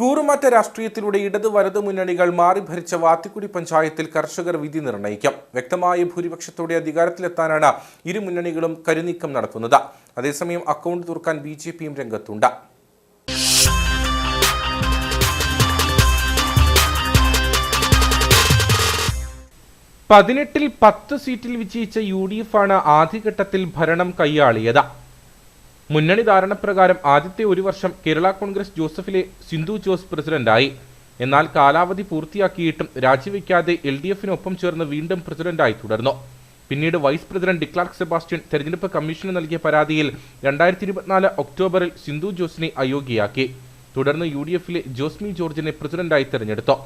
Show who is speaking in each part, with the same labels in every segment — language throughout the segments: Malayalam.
Speaker 1: കൂറുമാറ്റ രാഷ്ട്രീയത്തിലൂടെ ഇടത് വലത് മുന്നണികൾ മാറി ഭരിച്ച വാത്തിക്കുടി പഞ്ചായത്തിൽ കർഷകർ വിധി നിർണയിക്കും വ്യക്തമായ ഭൂരിപക്ഷത്തോടെ അധികാരത്തിലെത്താനാണ് ഇരു മുന്നണികളും കരുനീക്കം നടത്തുന്നത്. അതേസമയം അക്കൗണ്ട് തുറക്കാൻ ബി ജെ പിയും രംഗത്തുണ്ട്. പതിനെട്ടിൽ പത്ത് സീറ്റിൽ വിജയിച്ച യു ഡി എഫ് ആണ് ആദ്യഘട്ടത്തിൽ ഭരണം കൈയാളിയത്. മുന്നണി ധാരണപ്രകാരം ആദ്യത്തെ ഒരു വർഷം കേരള കോൺഗ്രസ് ജോസഫിലെ സിന്ധു ജോസ് പ്രസിഡന്റായി. എന്നാൽ കാലാവധി പൂർത്തിയാക്കിയിട്ടും രാജിവെക്കാതെ എൽ ഡി എഫിനൊപ്പം ചേർന്ന് വീണ്ടും പ്രസിഡന്റായി തുടർന്നു. പിന്നീട് വൈസ് പ്രസിഡന്റ് ഡിക്ലാർക്ക് സെബാസ്റ്റ്യൻ തെരഞ്ഞെടുപ്പ് കമ്മീഷന് നൽകിയ പരാതിയിൽ രണ്ടായിരത്തി ഇരുപത്തിനാല് ഒക്ടോബറിൽ സിന്ധു ജോസിനെ അയോഗ്യയാക്കി. തുടർന്ന് യു ഡി എഫിലെ ജോസ്മി ജോർജിനെ പ്രസിഡന്റായി തെരഞ്ഞെടുത്തു.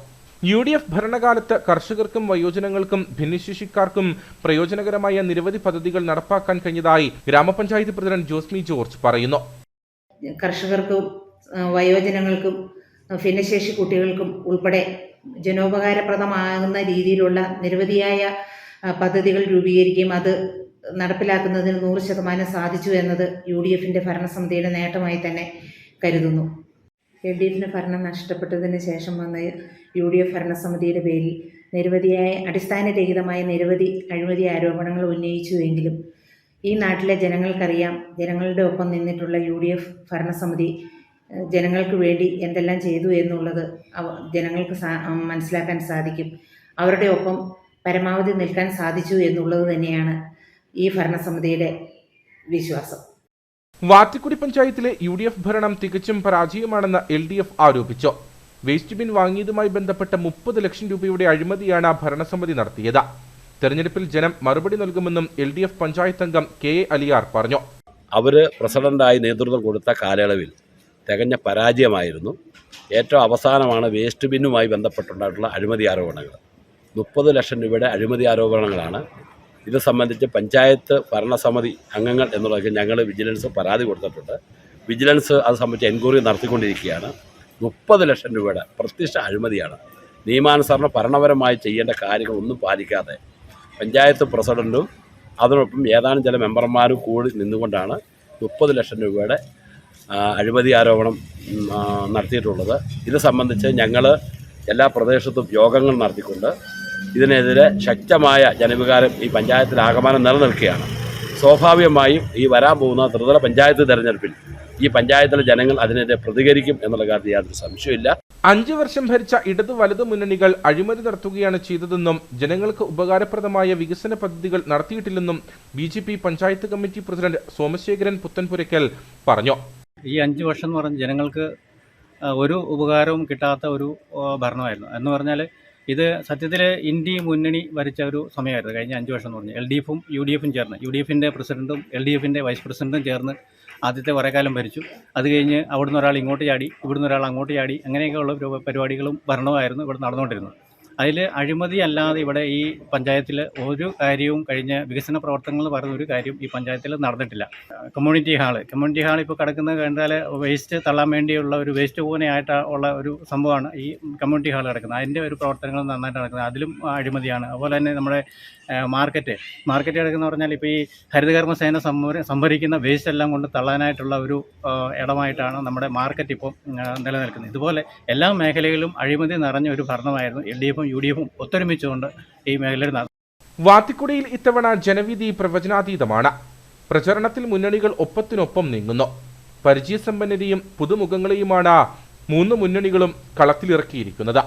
Speaker 1: യു ഡി എഫ് ഭരണകാലത്ത് കർഷകർക്കും വയോജനങ്ങൾക്കും ഭിന്നശേഷിക്കാർക്കും പ്രയോജനകരമായ നിരവധി പദ്ധതികൾ നടപ്പാക്കാൻ കഴിഞ്ഞതായി ഗ്രാമപഞ്ചായത്ത് പ്രസിഡന്റ് ജോസ്മി ജോർജ് പറയുന്നു.
Speaker 2: കർഷകർക്കും വയോജനങ്ങൾക്കും ഭിന്നശേഷി കുട്ടികൾക്കും ഉൾപ്പെടെ ജനോപകാരപ്രദമാകുന്ന രീതിയിലുള്ള നിരവധിയായ പദ്ധതികൾ രൂപീകരിക്കുകയും അത് നടപ്പിലാക്കുന്നതിന് നൂറ് ശതമാനം സാധിച്ചു എന്നത് യു ഡി എഫിന്റെ ഭരണസമിതിയുടെ നേട്ടമായി തന്നെ കരുതുന്നു. എൽ ഡി എഫിന് ഭരണം നഷ്ടപ്പെട്ടതിന് ശേഷം വന്ന യു ഡി എഫ് ഭരണസമിതിയുടെ പേരിൽ നിരവധിയായ അടിസ്ഥാനരഹിതമായ നിരവധി അഴിമതി ആരോപണങ്ങൾ ഉന്നയിച്ചുവെങ്കിലും ഈ നാട്ടിലെ ജനങ്ങൾക്കറിയാം ജനങ്ങളുടെ ഒപ്പം നിന്നിട്ടുള്ള യു ഡി എഫ് ഭരണസമിതി ജനങ്ങൾക്ക് വേണ്ടി എന്തെല്ലാം ചെയ്തു എന്നുള്ളത് ജനങ്ങൾക്ക് മനസ്സിലാക്കാൻ സാധിക്കും. അവരുടെ ഒപ്പം പരമാവധി നിൽക്കാൻ സാധിച്ചു എന്നുള്ളത് തന്നെയാണ് ഈ ഭരണസമിതിയുടെ വിശ്വാസം.
Speaker 1: വാത്തിക്കുടി പഞ്ചായത്തിലെ യു ഡി എഫ് ഭരണം തികച്ചും പരാജയമാണെന്ന് എൽ ഡി എഫ് ആരോപിച്ചു. വേസ്റ്റ് ബിൻ വാങ്ങിയതുമായി ബന്ധപ്പെട്ട മുപ്പത് ലക്ഷം രൂപയുടെ അഴിമതിയാണ് ഭരണസമിതി നടത്തിയത്. തെരഞ്ഞെടുപ്പിൽ ജനം മറുപടി നൽകുമെന്നും എൽ ഡി എഫ് പഞ്ചായത്ത് അംഗം കെ എ അലിയാർ പറഞ്ഞു.
Speaker 3: അവർ പ്രസിഡന്റായി നേതൃത്വം കൊടുത്ത കാലയളവിൽ തികഞ്ഞ പരാജയമായിരുന്നു. ഏറ്റവും അവസാനമാണ് വേസ്റ്റ് ബിന്നുമായി ബന്ധപ്പെട്ടുണ്ടായിട്ടുള്ള അഴിമതി ആരോപണങ്ങൾ. മുപ്പത് ലക്ഷം രൂപയുടെ അഴിമതി ആരോപണങ്ങളാണ് ഇത് സംബന്ധിച്ച് പഞ്ചായത്ത് ഭരണസമിതി അംഗങ്ങൾ എന്നുള്ളതൊക്കെ ഞങ്ങൾ വിജിലൻസ് പരാതി കൊടുത്തിട്ടുണ്ട്. വിജിലൻസ് അത് സംബന്ധിച്ച് എൻക്വയറി നടത്തിക്കൊണ്ടിരിക്കുകയാണ്. മുപ്പത് ലക്ഷം രൂപയുടെ പ്രത്യക്ഷ അഴിമതിയാണ്. നിയമാനുസരണം ഭരണപരമായി ചെയ്യേണ്ട കാര്യങ്ങളൊന്നും പാലിക്കാതെ പഞ്ചായത്ത് പ്രസിഡന്റും അതിനൊപ്പം ഏതാനും ചില മെമ്പർമാരും കൂടി നിന്നുകൊണ്ടാണ് മുപ്പത് ലക്ഷം രൂപയുടെ അഴിമതി ആരോപണം നടത്തിയിട്ടുള്ളത്. ഇത് സംബന്ധിച്ച് ഞങ്ങൾ എല്ലാ പ്രദേശത്തും യോഗങ്ങൾ നടത്തിക്കൊണ്ട് ഇതിനെതിരെ ശക്തമായ ജനവികാരം ഈ പഞ്ചായത്തിൽ ആഗമനം നിലനിൽക്കുകയാണ്. സ്വാഭാവികമായും ഈ വരാൻ പോകുന്ന ത്രിതല പഞ്ചായത്ത് തെരഞ്ഞെടുപ്പിൽ ഈ പഞ്ചായത്തിലെ ജനങ്ങൾ അതിനെതിരെ പ്രതികരിക്കും എന്നുള്ള കാര്യത്തിൽ യാതൊരു സംശയമില്ല
Speaker 1: അഞ്ചു വർഷം ഭരിച്ച ഇടതു വലതു മുന്നണികൾ അഴിമതി നടത്തുകയാണ് ചെയ്തതെന്നും ജനങ്ങൾക്ക് ഉപകാരപ്രദമായ വികസന പദ്ധതികൾ നടത്തിയിട്ടില്ലെന്നും B J P panchayat committee president Somasekharan Puthanpurackal പറഞ്ഞു.
Speaker 4: ഈ അഞ്ചു വർഷം എന്ന് പറഞ്ഞ് ജനങ്ങൾക്ക് ഒരു ഉപകാരവും കിട്ടാത്ത ഒരു ഭരണമായിരുന്നു. എന്ന് പറഞ്ഞാൽ ഇത് സത്യത്തിൽ ഇന്ത്യ മുന്നണി വരച്ച ഒരു സമയമായിരുന്നു. കഴിഞ്ഞ അഞ്ച് വർഷം എന്ന് പറഞ്ഞാൽ എൽ ഡി എഫും യു ഡി എഫും ചേർന്ന്. യു ഡി എഫിന്റെ പ്രസിഡന്റും എൽ ഡി എഫിന്റെ വൈസ് പ്രസിഡന്റും ചേർന്ന് ആദ്യത്തെ കുറേ കാലം ഭരിച്ചു. അത് കഴിഞ്ഞ് അവിടുന്ന് ഒരാൾ ഇങ്ങോട്ട് ചാടി ഇവിടുന്ന് ഒരാൾ അങ്ങോട്ട് ചാടി അങ്ങനെയൊക്കെയുള്ള പരിപാടികളും ഭരണമായിരുന്നു ഇവിടെ നടന്നുകൊണ്ടിരുന്നത്. അതിൽ അഴിമതി അല്ലാതെ ഇവിടെ ഈ പഞ്ചായത്തിൽ ഒരു കാര്യവും കഴിഞ്ഞ വികസന പ്രവർത്തനങ്ങൾ പറയുന്ന ഒരു കാര്യം ഈ പഞ്ചായത്തിൽ നടന്നിട്ടില്ല. Community hall. കമ്മ്യൂണിറ്റി ഹാൾ ഇപ്പോൾ കിടക്കുന്നത് കണ്ടാൽ വേസ്റ്റ് തള്ളാൻ വേണ്ടിയുള്ള ഒരു വേസ്റ്റ് പൂനയായിട്ട് ഉള്ള ഒരു സംഭവമാണ് ഈ കമ്മ്യൂണിറ്റി ഹാൾ കിടക്കുന്നത്. അതിന്റെ ഒരു പ്രവർത്തനങ്ങൾ നന്നായിട്ട് നടക്കുന്നത്. അതിലും അഴിമതിയാണ്. അതുപോലെ തന്നെ നമ്മുടെ മാർക്കറ്റ്. മാർക്കറ്റ് കിടക്കുന്ന പറഞ്ഞാൽ ഇപ്പോൾ ഈ ഹരിതകർമ്മസേന സേന സംഭരിക്കുന്ന വേസ്റ്റ് എല്ലാം കൊണ്ട് തള്ളാനായിട്ടുള്ള ഒരു ഇടമായിട്ടാണ് നമ്മുടെ മാർക്കറ്റ് ഇപ്പോൾ നിലനിൽക്കുന്നത്. ഇതുപോലെ എല്ലാ മേഖലകളിലും അഴിമതി നിറഞ്ഞ ഒരു ഭരണമായിരുന്നു എൽ ഡി എഫും യു ഡി എഫും ഒത്തൊരുമിച്ചുകൊണ്ട് ഈ മേഖലയിൽ
Speaker 1: വാത്തിക്കുടിയിൽ ഇത്തവണ ജനവിധി പ്രവചനാതീതമാണ്. പ്രചരണത്തിൽ മുന്നണികൾ ഒപ്പത്തിനൊപ്പം നീങ്ങുന്നു. പരിചയസമ്പന്നരെയും പുതുമുഖങ്ങളെയുമാണ് മൂന്ന് മുന്നണികളും കളത്തിലിറക്കിയിരിക്കുന്നത്.